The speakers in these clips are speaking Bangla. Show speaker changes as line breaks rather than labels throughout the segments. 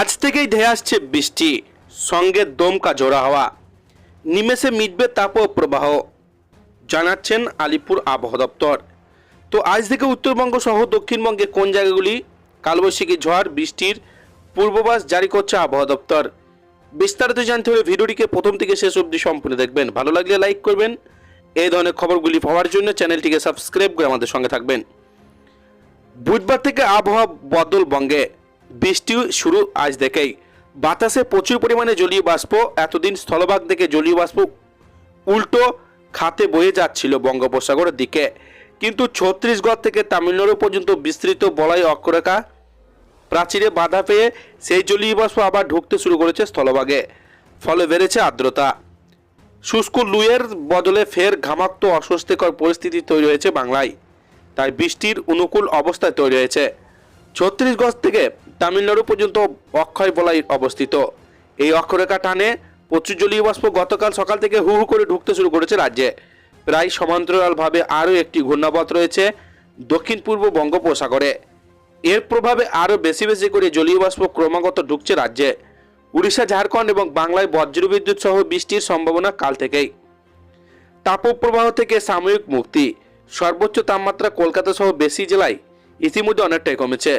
আজ থেকেই ধেয়ে আসছে বৃষ্টি, সঙ্গে দমকা জোড়া হাওয়া। নিমেষে মিটবে তাপ প্রবাহ, জানাচ্ছেন আলিপুর আবহাওয়া দপ্তর। তো আজ থেকে উত্তরবঙ্গ সহ দক্ষিণবঙ্গে কোন জায়গাগুলি কালবৈশাখী ঝড়, বৃষ্টির পূর্বাভাস জারি করছে আবহাওয়া দপ্তর? বিস্তারিত জানতে হলে ভিডিওটিকে প্রথম থেকে শেষ অবধি সম্পূর্ণ দেখবেন। ভালো লাগলে লাইক করবেন। এই ধরনের খবরগুলি পাওয়ার জন্য চ্যানেলটিকে সাবস্ক্রাইব করে আমাদের সঙ্গে থাকবেন। বুধবার থেকে আবহাওয়া বদল বঙ্গে। বৃষ্টি শুরু আজ থেকেই। বাতাসে প্রচুর পরিমাণে জলীয় বাষ্প, এতদিন স্থলভাগ থেকে জলীয় বাষ্প উল্টো খাতে বয়ে যাচ্ছিল বঙ্গোপসাগরের দিকে। কিন্তু ছত্তিশগড় থেকে তামিলনাড়ু পর্যন্ত বিস্তৃত বলাই অক্ষরেখা প্রাচীরে বাধা পেয়ে সেই জলীয় বাষ্প আবার ঢুকতে শুরু করেছে স্থলভাগে, ফলে বেড়েছে আর্দ্রতা। শুষ্ক লুয়ের বদলে ফের ঘামাক্ত অস্বস্তিকর পরিস্থিতি তৈরি হয়েছে বাংলায়। তাই বৃষ্টির অনুকূল অবস্থায় তৈরি হয়েছে। ছত্তিশগড় থেকে তামিলনাড়ু পর্যন্ত অক্ষয় বলাই অবস্থিত। এই অক্ষরেখা টানে প্রচুর জলীয় বাষ্প গতকাল সকাল থেকে হু হু করে ঢুকতে শুরু করেছে রাজ্যে। প্রায় সমান্তরালভাবে আরও একটি ঘূর্ণাবত রয়েছে দক্ষিণ পূর্ব বঙ্গোপসাগরে। এর প্রভাবে আরও বেশি বেশি করে জলীয় বাষ্প ক্রমাগত ঢুকছে রাজ্যে। উড়িষ্যা, ঝাড়খণ্ড এবং বাংলায় বজ্রবিদ্যুৎ সহ বৃষ্টির সম্ভাবনা কাল থেকেই। তাপপ্রবাহ থেকে সাময়িক মুক্তি। সর্বোচ্চ তাপমাত্রা কলকাতা সহ বেশি জেলায় ইতিমধ্যে অনেকটাই কমেছে।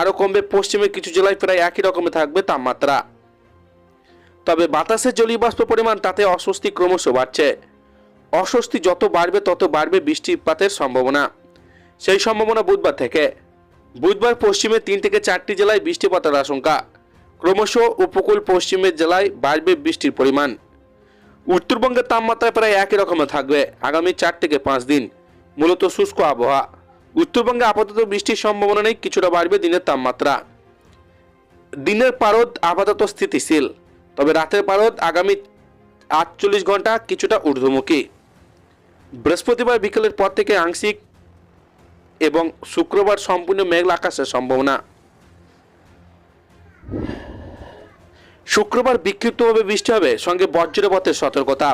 আরও কমবে পশ্চিমের কিছু জেলায় প্রায় একই রকমে থাকবে তাপমাত্রা। তবে বাতাসে জলীয় বাষ্প পরিমাণ তাতে অস্বস্তি ক্রমশ বাড়ছে। অস্বস্তি যত বাড়বে, তত বাড়বে বৃষ্টিপাতের সম্ভাবনা। সেই সম্ভাবনা বুধবার থেকে। বুধবার পশ্চিমে তিন থেকে চারটি জেলায় বৃষ্টিপাতের আশঙ্কা। ক্রমশ উপকূল পশ্চিমের জেলায় বাড়বে বৃষ্টির পরিমাণ। উত্তরবঙ্গের তাপমাত্রা প্রায় একই রকমের থাকবে, আগামী চার থেকে পাঁচ দিন। মূলত শুষ্ক আবহাওয়া। উত্তরবঙ্গে আপাতত বৃষ্টির সম্ভাবনা নেই, কিছুটা বাড়বে দিনের তাপমাত্রা। দিনের পারদ আপাতত স্থিতিশীল, তবে রাতের পারদ আগামী আটচল্লিশ ঘণ্টা কিছুটা ঊর্ধ্বমুখী। বৃহস্পতিবার বিকেলের পর থেকে আংশিক এবং শুক্রবার সম্পূর্ণ মেঘলা আকাশের সম্ভাবনা। শুক্রবার বিক্ষিপ্তভাবে বৃষ্টি হবে, সঙ্গে বজ্রপাতের সতর্কতা।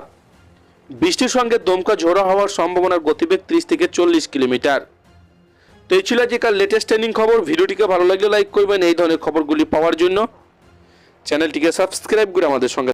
বৃষ্টির সঙ্গে দমকা ঝোড়ো হওয়ার সম্ভাবনার গতিবেগ ত্রিশ থেকে চল্লিশ কিলোমিটার। তো এই ছিল আজকের লেটেস্ট ট্রেনিং খবর। ভিডিওটিকে ভালো লাগলে লাইক করবেন। এই ধরনের খবরগুলি পাওয়ার জন্য চ্যানেলটিকে সাবস্ক্রাইব করে আমাদের সঙ্গে